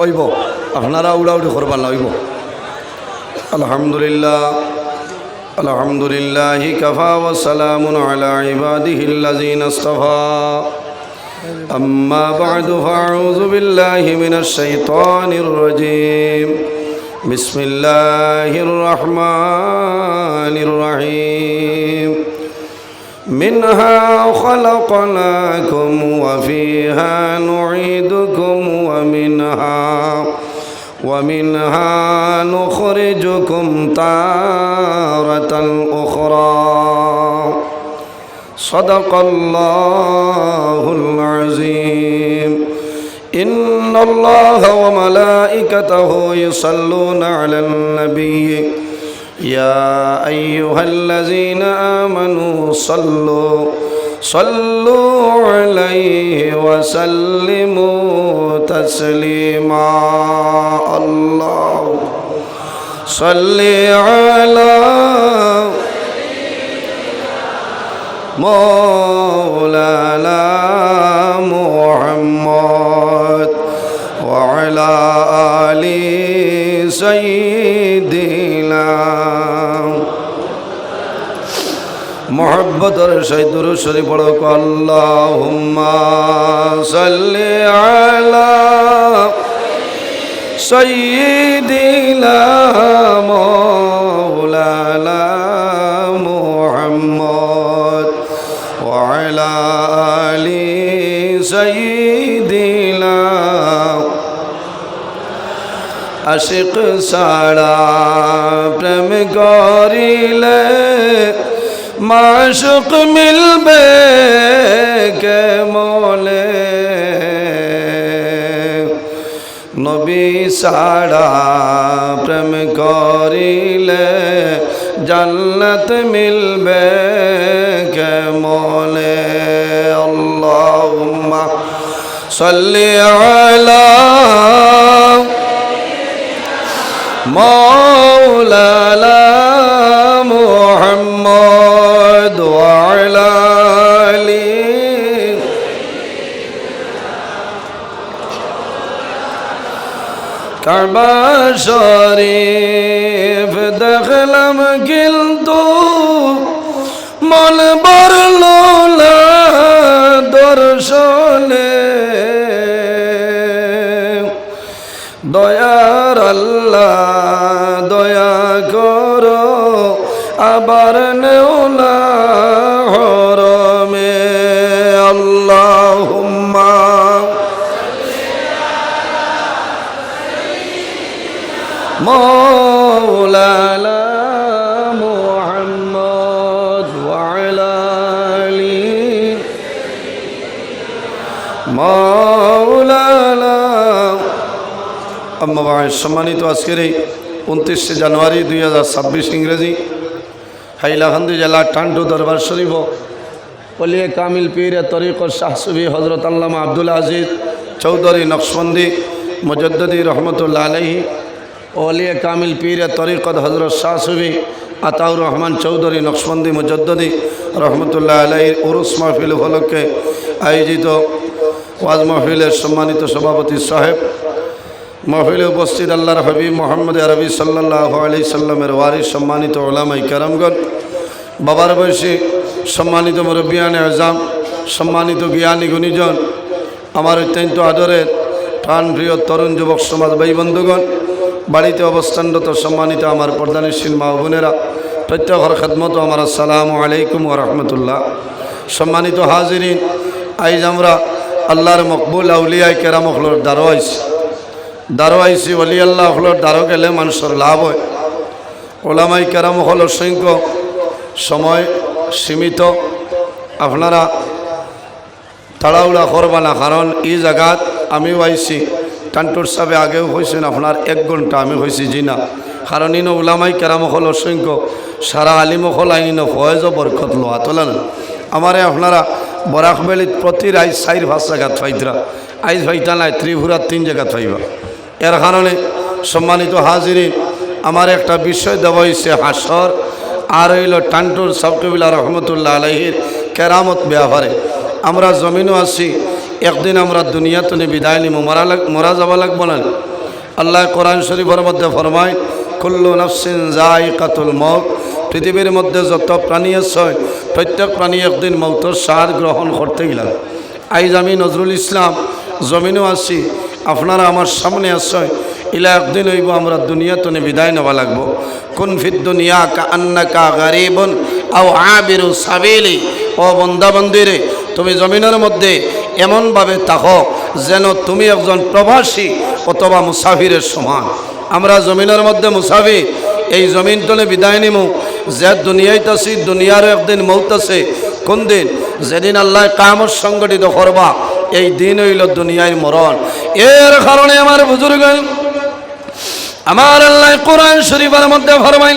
হইব আপনারা উড়াউড়ি করবার না হইব আলহামদুলিল্লাহ আলহামদুলিল্লাহ কফা ওসালাম আলা ইবাদিহিল্লাযিনা ইসতাফা আম্মা বা'দু, ফাউযু বিল্লাহি মিনাশ শাইতানির রাজীম। বিসমিল্লাহির রহমানির রহিম। منها خلقناكم وفيها نعيدكم ومنها ومنها نخرجكم تارة أخرى. صدق الله العظيم. إن الله وملائكته يصلون على النبي. يا أيها الذين آمنوا صلوا صلوا عليه وسلموا تسليما. الله صل على مولانا محمد وعلى آل سيدنا মোহব্বতর সৈদুর শরী পড়ো আল্লাহুম্মা সাল্লি আলা সাইয়্যিদিনা মাওলানা মুহাম্মদ ওয়া আলা আলি আশিক সারা প্রেম করিলে মাশুক মিলবে কে মলে নবী সারা প্রেম করিলে জান্নাত মিলবে কে মলে আল্লাহুম্মা সাল্লি আলা কাবা শরীফ দেখলাম কিন্তু মন বরল দর্শনে। দয়ার আল্লাহ দয়া করো আবার আম্মাবাই সম্মানিত আজকের এই উনত্রিশে জানুয়ারি দুই হাজার ছাব্বিশ ইংরেজি হাইলাকান্দি জেলার টান্ডু দরবার শরীফ অলিয়ে কামিল পীর তরিক শাহসুবি হজরত আল্লামা আব্দুল আজিজ চৌধুরী নকশবন্দি মজদ্দি রহমতুল্লা আলহি অলিয়ে কামিল পীর তরিকত হজরত শাহসুবি আতাউর রহমান চৌধুরী নকশবন্দি মজদ্দি রহমতুল্লাহ আলহির উরুস মাহফিল উপলক্ষে আয়োজিত ওয়াজ মাহফিলের সম্মানিত সভাপতি সাহেব মাহফিলে উপস্থিত আল্লাহর হাবিব মোহাম্মদ আরবি সাল্লাহ আলি সাল্লামের ওয়ারিস সম্মানিত ওলামাই কারামগণ, বাবার বয়সী সম্মানিত মুরব্বিয়ানে আজাম, সম্মানিত জ্ঞানী গুণীজন, আমার অত্যন্ত আদরের প্রাণপ্রিয় তরুণ যুবক সমাজ ভাই বন্ধুগণ, বাড়িতে অবস্থানরত সম্মানিত আমার প্রধানশীল মা বোনেরা, প্রত্যেকের খেদমত আমার আসসালামু আলাইকুম রহমতুল্লাহ। সম্মানিত হাজিরিন, আইজ আমরা আল্লাহর মকবুল আউলিয়াই কেরামখলোর দ্বারো আইসি অলি আল্লাহ হলোর দ্বারো গেলে মানুষের লাভ হয়। ওলামাই কেরাম হল অসংখ্য সময় সীমিত। আপনারা তাড়াউড়া করবা না, কারণ এই জায়গাত আমিও আইছি টান্টুর সাহেবে আগেও হয়েছেন আপনার এক ঘণ্টা আমি হয়েছি জি না কারণ ইনো ওলামাই কেরাম হল অসংখ্য সারা আলিমহল আইন ফয়েজ বরকত লোয়া তোলা না। আমারে আপনারা বরাকবেলিত প্রতি রাইজ চাইর ভাষ জায়গাত ফাইতরা আইজ ফাইতা নাই ত্রিপুরার তিন জায়গাত ফাইবা এর কারণে সম্মানিত হাজিরিন, আমার একটা বিষয় দেওয়া হয়েছে হাসর, আর হইল টান্টুর সাবকবিল্লা রহমতুল্লাহ আলহির কেরামত ব্যাপারে আমরা জমিনও আছি, একদিন আমরা দুনিয়া তুলে বিদায় নিব মরা লাগ, মরা যাব লাগবো না। আল্লাহ কোরআন শরীফের মধ্যে ফরমায়, কুল্লু নফসিন যাই কাতুল মগ পৃথিবীর মধ্যে যত প্রাণী আছে, প্রত্যেক প্রাণী একদিন মৌতর সার গ্রহণ করতে গেলাম। আইজ আমি নজরুল ইসলাম, জমিনও আছি আপনারা আমার সামনে আসছে ইলা একদিন হইব আমরা দুনিয়া তনে বিদায় নেওয়া লাগবো। কোন ফির দুনিয়া কা আন্না কা গারিবন আও আবিরু সাবিলি। ও বন্দাবন্দিরে, তুমি জমিনের মধ্যে এমনভাবে থাকো যেন তুমি একজন প্রবাসী অথবা মুসাফিরের সমান। আমরা জমিনের মধ্যে মুসাফির, এই জমিন তলে বিদায় নিমু। যে দুনিয়ায় আছি দুনিয়ারও একদিন মৌত আছে। কোন দিন? যেদিন আল্লাহ কামত সংগঠিত করবা, এই দিন হইল দুনিয়ায় মরণ। এর কারণে আমার বুজুর্গ আমার আল্লাহ কোরআন শরীফের মধ্যে ফরমাই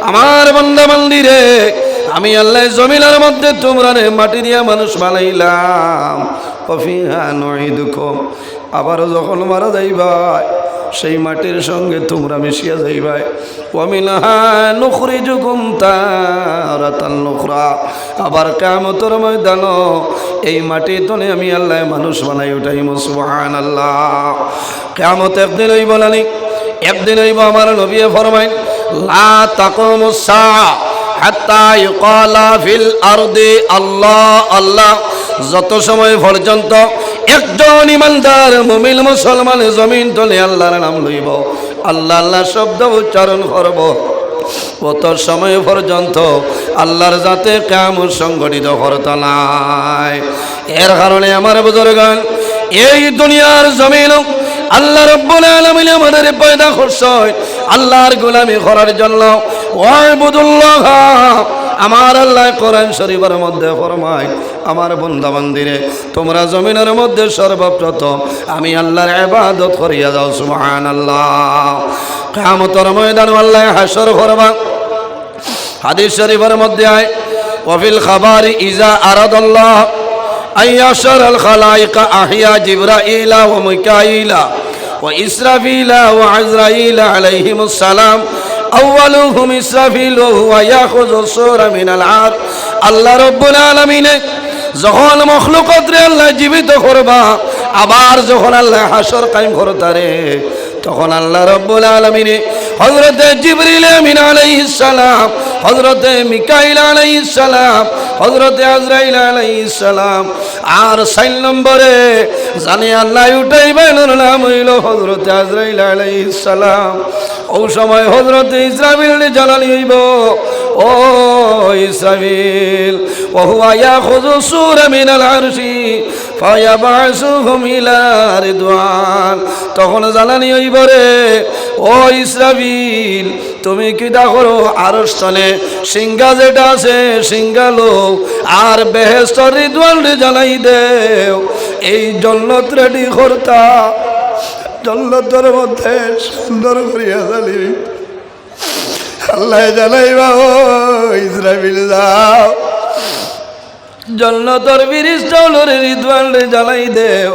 আমার বান্দা বান্দিরে, আমি আল্লাহ জমিনের মধ্যে তোমরা মাটি দিয়া মানুষ বানাইলাম। কফিহা নুঈদুকুম। আবারও যখন মারা যাইবা, সেই মাটির সঙ্গে তোমরা মিশিয়া যাইবাই। আবার কামতর ময়দান এই মাটি তলে আমি আল্লাহ মানুষ বানাই উঠাই সুবহান আল্লাহ কামত একদিন হইব নানি একদিন হইব আমার নবী ফরমাই লা আল্লাহ আল্লাহ, যত সময় পর্যন্ত একজন ইমানদার মুমিন মুসলমান জমিন তলে আল্লাহর নাম লইব। আল্লাহ আল্লাহ শব্দ উচ্চারণ করব। কত সময় পর্যন্ত আল্লাহর যাতে কেমন সংগঠিত করতলায় এর কারণে আমার বুজুর্গান, এই দুনিয়ার জমিন আল্লাহ রব্বুল আলামিন আমাদের পয়দা করছে আল্লাহর গোলামি করার জন্য ওয়াইবুদুল্লাহ আমার আল্লাহ কোরআন শরীফের মধ্যে ফরমায়, আমার বন্ধা মন্দিরে তোমরা জমিনের মধ্যে সর্বপ্রথম আমি আল্লাহর ইবাদত করিয়া যাও সুবহান আল্লাহ কামতর ময়দান আল্লাহ হাসর করবা হাদিস শরীফের মধ্যে আয়, ওয়াফিল খাবার ইজা আরাদাল্লাহ, আইয়াশর আল খালাইকা আহিয়া জিবরাইলা ওয়া মিকাইলা ওয়া ইসরাফিলা ওয়া আজরাইলা আলাইহিমুস সালাম। আউয়ালুহুম ইসরাফিল ওয়া ইয়াখুযু সূরা মিনাল আর আল্লাহ রাব্বুল আলামিন যখন মখলুকত রে আল্লাহ জীবিত করবা, আবার যখন আল্লাহ হাসর কায়েম করতারে তখন আল্লাহ রব্বুল আলমিনে হজরতে জিবরিল আমিন আলাইহিস সালাম হজরতে মিকাইল আলাইহিস সালাম হজরতে আজরাইল আলাইহিস সালাম আর সাইল নম্বরে জানি আল্লাহ উঠাইবেন নাম হইল হজরতে আজরাইল আলাইহিস সালাম ও সময় হজরতে ইসরাফিল জানালি হইব ও ইসরাফিল وهو ياخذ الصور من العرش فيبعثهم الى رضوان তখন জানানি হইব রে ও ইসরাফিল তুমি কি করো আরস তলে সিংহা যেটা আছে সিংহা লোক, আর বেহেস্তর রিদওয়ান জানাই দেও। এই জন্নত রেডি করতা, জন্নতর মধ্যে সুন্দর করিয়া জানি আল্লাহ জানাই বাবু ইসরাফিল যাও। জন্নতর বিরিশ রিদওয়ান জ্বালাই দেও।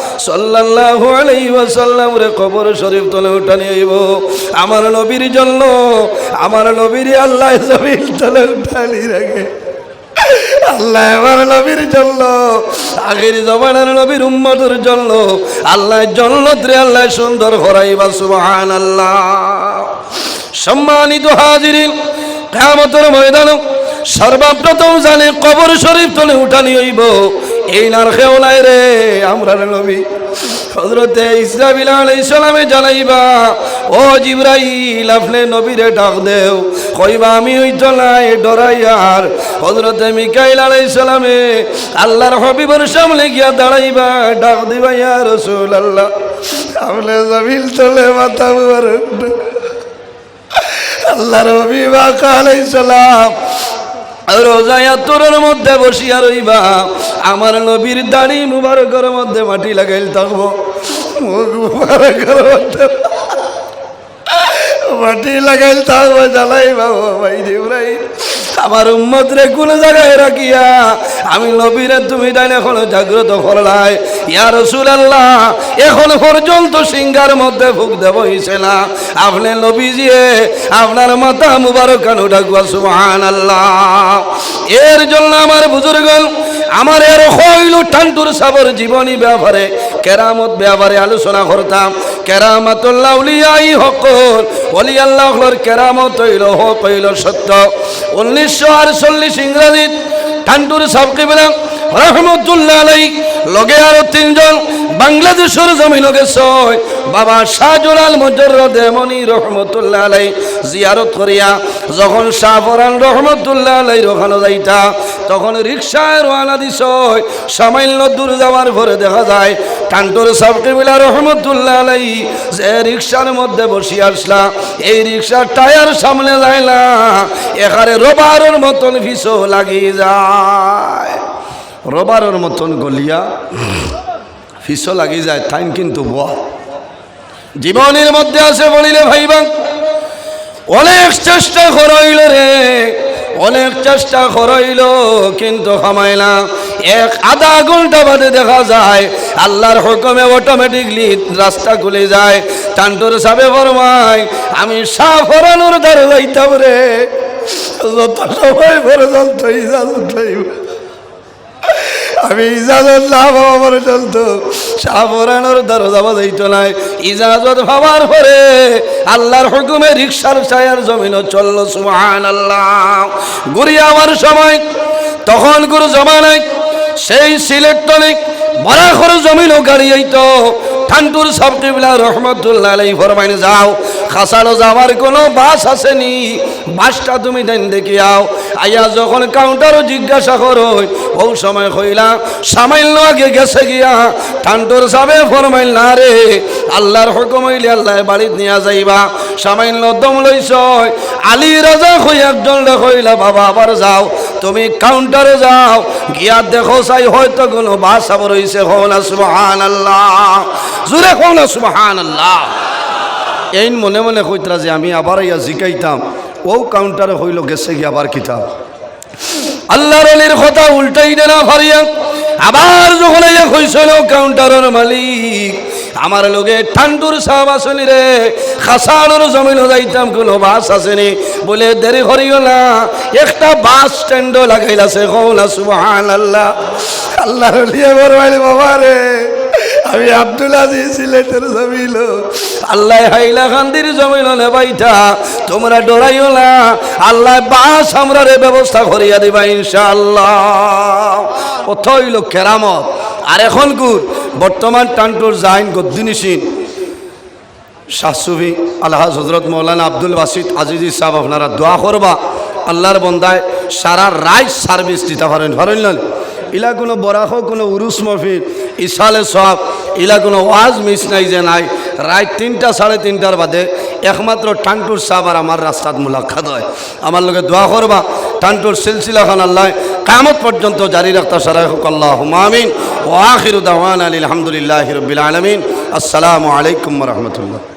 সাল্লাল্লাহু আলাইহি ওয়াসাল্লাম রে কবর শরীফ তলে উঠানি হইব আমার নবীর জন্য, আমার নবীর আল্লাহ জমিন তলে উঠানি রাখে আল্লাহ আমার নবীর জন্য, আগের জমানার নবীর উম্মতের জন্য আল্লাহ জন্নতরে আল্লাহ সুন্দর করাইবা সুবহান আল্লাহ সম্মানিত হাজিরিন, কিয়ামতের ময়দান সর্বপ্রথম জানে কবর শরীফ তলে উঠানি হইব এই নার খেওলাই রে আমরা নবী। হজরতে ইসরাবিল আলাইসালামে জানাইবা, ও জিব্রাইল, আপনি নবীরে ডাক দেও। কইবা, আমি ওই চলাই ডরাইয়ার হজরতে মিকাইল আলাইসালামে আল্লাহর হবিবর সামনে গিয়া দাঁড়াইবা, ডাক দিবা ইয়া রসুল আল্লাহ আপনি জমিল চলে মাথা আল্লাহর হবিবা আলাইসালাম রোজায়া তোরের মধ্যে বসিয়া রইবা। আমার নবীর দাড়ি মুবারকের মধ্যে মাটি লাগাইল থাকব মুবারকের মধ্যে মাটি লাগাইল থাকব জ্বালাই বাবু ভাই জিব্রাই আমার উম্মত রে কোন জায়গায় রাখিয়া আমি নবীরে তুমি ডাইন এখন জাগ্রত করলাই ইয়া রসুল আল্লাহ এখন পর্যন্ত সিঙ্গার মধ্যে ফুক দেব হইছে না। আপনি নবীজিয়ে আপনার মাথা মুবারক কেন ডাকুয়া সুহান আল্লাহ এর জন্য আমার বুজুর্গ আমার এর হইল টান্টুর সাবর জীবনী ব্যাপারে কেরামত ব্যাপারে আলোচনা করতাম। কেরামতুল্লাহ উলিয়াই হকর অলি আল্লাহর কেরামত হইল, হক হইল সত্য। উনিশশো আটচল্লিশ ইংরাজিত টান্টুর সাবকে বেলাম রহমতুল্লাহ আলাই লগে আরও তিনজন বাংলাদেশের জমিন গেছয় বাবা শাহজলাল মজরদ এমনি রহমতুল্লাহ আলাই জিয়ারত করিয়া যখন শাহফরান রহমতুল্লাহ আলাই রোখানো যাইতা, তখন রিক্সায় রওনা দিস সামান্য দূর যাওয়ার পরে দেখা যায় টান্টোর সাবকেবিলা রহমতুল্লাহ আলাই যে রিক্সার মধ্যে বসি আসলা, এই রিক্সার টায়ার সামনে যায় না এখানে রবারের মতন ভিসো লাগিয়ে যায়। রবারের মতন গলিয়া ফিসও লাগি যায় টাইম কিন্তু বয়া। জীবনের মধ্যে আছে বলিলে ভাইবা, অনেক চেষ্টা করইল রে, অনেক চেষ্টা করইল, কিন্তু খামাই না। এক আধা ঘণ্টা বাদে দেখা যায়, আল্লাহর হুকুমে অটোমেটিকলি রাস্তা খুলে যায়। টান্টুর সাবে ফরমায়, আমি সাফ হরানোর দ্বারা যাইতাম রে। আমি ইজাজত না পাওয়া পর্যন্ত সাবরানোর দরজা বাজাইতো নাই, ইজাজত ভাবার পরে আল্লাহর হুকুমে রিক্সার ছায়ার জমিন চলল সুহান আল্লাহ ঘুরি আমার সময়, তখন গুরু জমানায় সেই সিলেক্টনিক বরাখর জমিনও গাড়ি আইতো। ঠান্টুর সব কিবলা রহমতুল্লাহ ফরমাইন, যাও। খাসালো যাওয়ার কোনো বাস আসেনি। বাসটা তুমি দেন দেখি আও। আইয়া যখন কাউন্টারও জিজ্ঞাসা করো, ও সময় কইলা সামাইল আগে গেছে গিয়া ঠান্টুর সাবে ফরমাইল, না রে, আল্লাহর হুকুম হইলে আল্লাহ বাড়িতে নিয়ে যাইবা। সামাইল দম লইছ আলী রাজা কই একজন কইলা বাবা আবার যাও। তুমি কাউন্টারে যাও, গিয়া দেখো চাই হয়তো কোনো বাস আবার হইছে। হো না সুবহান আল্লাহ জুড়ে হো না আল্লাহ এই মনে মনে কইতরা যে আমি আবার ইয়া জিকাইতাম, ও কাউন্টারে হইল গেছে গিয়ে আবার কিতাব। আল্লাহর অলির কথা উল্টাই না ফারিয়া, আবার যখন ইয়া কইছিল কাউন্টারের মালিক, আমার লগে ঠান্ডুর সাহাব আসনি রে, খাসানোর জমিন যাইতাম কোনো বাস আসেনি। বলে, দেরি করিও না, একটা বাস স্ট্যান্ডও লাগাইলাছে কৌলা সুবহান আল্লাহ বরবাইলে বাবা রে। আমি আব্দুল আজিজ সিলেটের জমিল। আল্লাহ হাইলা খান্দির জমিল নেবাইতা তোমরা ডরাইও না। আল্লাহ বাস আমরা ব্যবস্থা করিয়া দিবা ইনশাআল্লাহ। কত হইল কেরামত। আর এখন গুর, বর্তমান টান্টুর জাইন গদ্দিনিসিন। শাহসুবি আলহাজ হজরত মৌলানা আব্দুল বাসিদ আজিজি সাহেব আপনারা দোয়া করবা। আল্লাহর বন্দায় সারা রাইট সার্ভিস দিতে পারেন। পারেন না ইলা কোনো বরাহ কোনো উরুস মফিল ইসালে সব ইলা কোনো ওয়াজ মিস নাই যে নাই। রাত তিনটা, সাড়ে তিনটার বাদে একমাত্র টান্টুর আর আমার রাস্তাত মুলাক্ষাত হয়। আমার লোকে দোয়া করবা, টান্টুর সিলসিলা খান আল্লাহ কামত পর্যন্ত জারি রাখতা আল্লাহ হুমামিন ও আখির আলী আলহামদুলিল্লাহ হিরবিল আলমিন। আসসালামু আলাইকুম রহমতুল্লাহ।